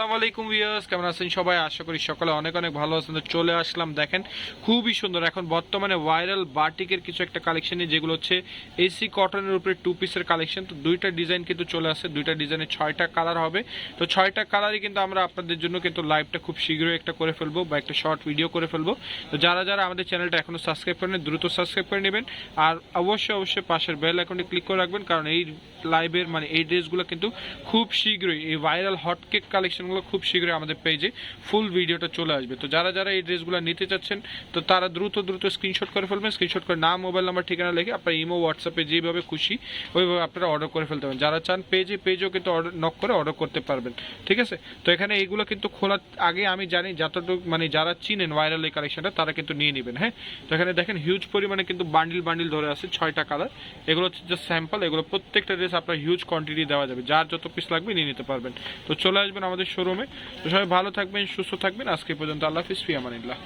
আসসালামু ভিউয়ার্স, কেমন আছেন সবাই? আশা করি সকালে অনেক অনেক ভালো আছেন। তো চলে আসলাম, দেখেন, খুবই সুন্দর। এখন বর্তমানে ভাইরাল বাটিকের কিছু একটা কালেকশন যেগুলো হচ্ছে এসি কটনের উপরে টু পিসের কালেকশন তো দুইটা ডিজাইন কিন্তু চলে আসছে দুইটা ডিজাইনে ছয়টা কালার হবে। তো ছয়টা কালারই কিন্তু আমরা আপনাদের জন্য কিন্তু লাইভটা খুব শীঘ্রই একটা করে ফেলব বা একটা শর্ট ভিডিও করে ফেলব। তো যারা যারা আমাদের চ্যানেলটা এখনও সাবস্ক্রাইব করেন দ্রুত সাবস্ক্রাইব করে নেবেন। আর অবশ্যই অবশ্যই পাশের বেল আইকনে ক্লিক করে রাখবেন, কারণ এই লাইভের মানে এই ড্রেসগুলো কিন্তু খুব শীঘ্রই এই ভাইরাল হট কেক কালেকশনগুলো খুব শীঘ্রই আমাদের পেজে ফুল ভিডিওটা চলে আসবে। তো যারা যারা এই ড্রেসগুলো নিতে চাচ্ছেন, তো তারা দ্রুত দ্রুত স্ক্রিনশট করে ফেলবেন। স্ক্রিনশট করে নাম মোবাইল নাম্বার ঠিকানা লিখে আপনার ইমো হোয়াটসঅ্যাপে যেভাবে খুশি, ওইভাবে আপনারা অর্ডার করে ফেলতে পারেন। যারা চান পেজে পেজেও কিন্তু অর্ডার নক করে অর্ডার করতে পারবেন। ঠিক আছে? তো এখানে এইগুলো কিন্তু খোলার আগে আমি জানি যতটুকু মানে যারা চিনেন ভাইরাল এই কালেকশনটা তারা কিন্তু নিয়ে নেবেন হ্যাঁ? তো এখানে দেখেন হিউজ পরিমাণে কিন্তু বান্ডিল বান্ডিল ধরে আছে ছয়টা কালার এগুলো হচ্ছে জাস্ট স্যাম্পল এগুলো প্রত্যেকটা ড্রেস আপনার হিউজ কোয়ান্টিটি দেওয়া যাবে। যার যত পিস লাগবে নিয়ে নিতে পারবেন। তো চলে আসবেন আমাদের শোরুমে তো সবাই ভালো থাকবেন সুস্থ থাকবেন। আজকে পর্যন্ত আল্লাহ হাফিজ ফিয়ামানিল্লাহ